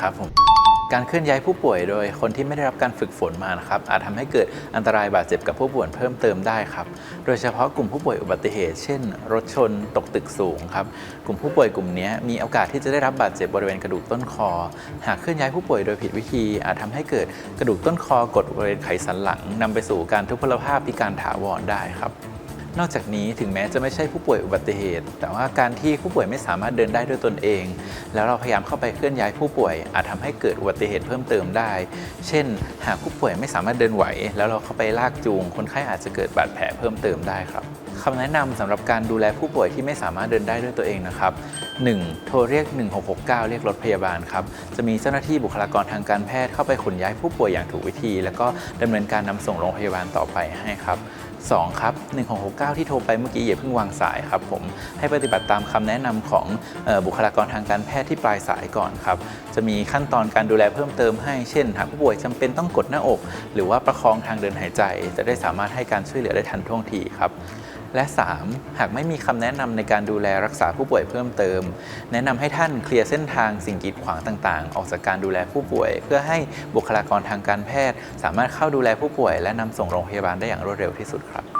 ครับผมการเคลื่อนย้ายผู้ป่วยโดยคนที่ไม่ได้รับการฝึกฝนมานะครับอาจทำให้เกิดอันตรายบาดเจ็บกับผู้ป่วยเพิ่มเติมได้ครับโดยเฉพาะกลุ่มผู้ป่วยอุบัติเหตุ เช่น รถชนตกตึกสูงครับกลุ่มผู้ป่วยกลุ่มนี้มีโอกาสที่จะได้รับบาดเจ็บบริเวณกระดูกต้นคอ หากเคลื่อนย้ายผู้ป่วยโดยผิดวิธี อาจทำให้เกิดกระดูกต้นคอกดบริเวณไขสันหลังนำไปสู่การทุพพลภาพพิการถาวรได้ครับ นอกจากนี้ถึงแม้จะไม่ใช่ผู้ป่วยอุบัติเหตุ แต่ว่าการที่ผู้ป่วยไม่สามารถเดินได้ด้วยตนเอง แล้วเราพยายามเข้าไปเคลื่อนย้ายผู้ป่วย อาจทำให้เกิดอุบัติเหตุเพิ่มเติมได้ เช่น หากผู้ป่วยไม่สามารถเดินไหว แล้วเราเข้าไปลากจูง คนไข้อาจจะเกิดบาดแผลเพิ่มเติมได้ครับคำแนะนำสำหรับการดูแลผู้ป่วยที่ไม่สามารถเดินได้ด้วยตัวเองนะครับ 1. โทรเรียก 1669 เรียกรถพยาบาลครับ จะมีเจ้าหน้าที่บุคลากรทางการแพทย์เข้าไปขนย้ายผู้ป่วยอย่างถูกวิธี แล้วก็ดำเนินการนำส่งโรงพยาบาลต่อไปให้ครับ 2. ครับ1669 ที่โทรไปเมื่อกี้อย่าเพิ่งวางสายครับผมให้ปฏิบัติตามคำแนะนำของออบุคลากรทางการแพทย์ที่ปลายสายก่อนครับจะมีขั้นตอนการดูแลเพิ่มเติมให้เช่นหากผู้ป่วยจำเป็นต้องกดหน้าอก หรือว่าประคองทางเดินหายใจ จะได้สามารถให้การช่วยเหลือได้ทันท่วงทีครับ และ 3. หากไม่มีคำแนะนำในการดูแลรักษาผู้ป่วยเพิ่มเติม แนะนำให้ท่านเคลียร์เส้นทางสิ่งกีดขวางต่าง ๆ ออกจากการดูแลผู้ป่วย เพื่อให้บุคลากรทางการแพทย์ สามารถเข้าดูแลผู้ป่วย และนำส่งโรงพยาบาลได้อย่างรวดเร็วที่สุดครับ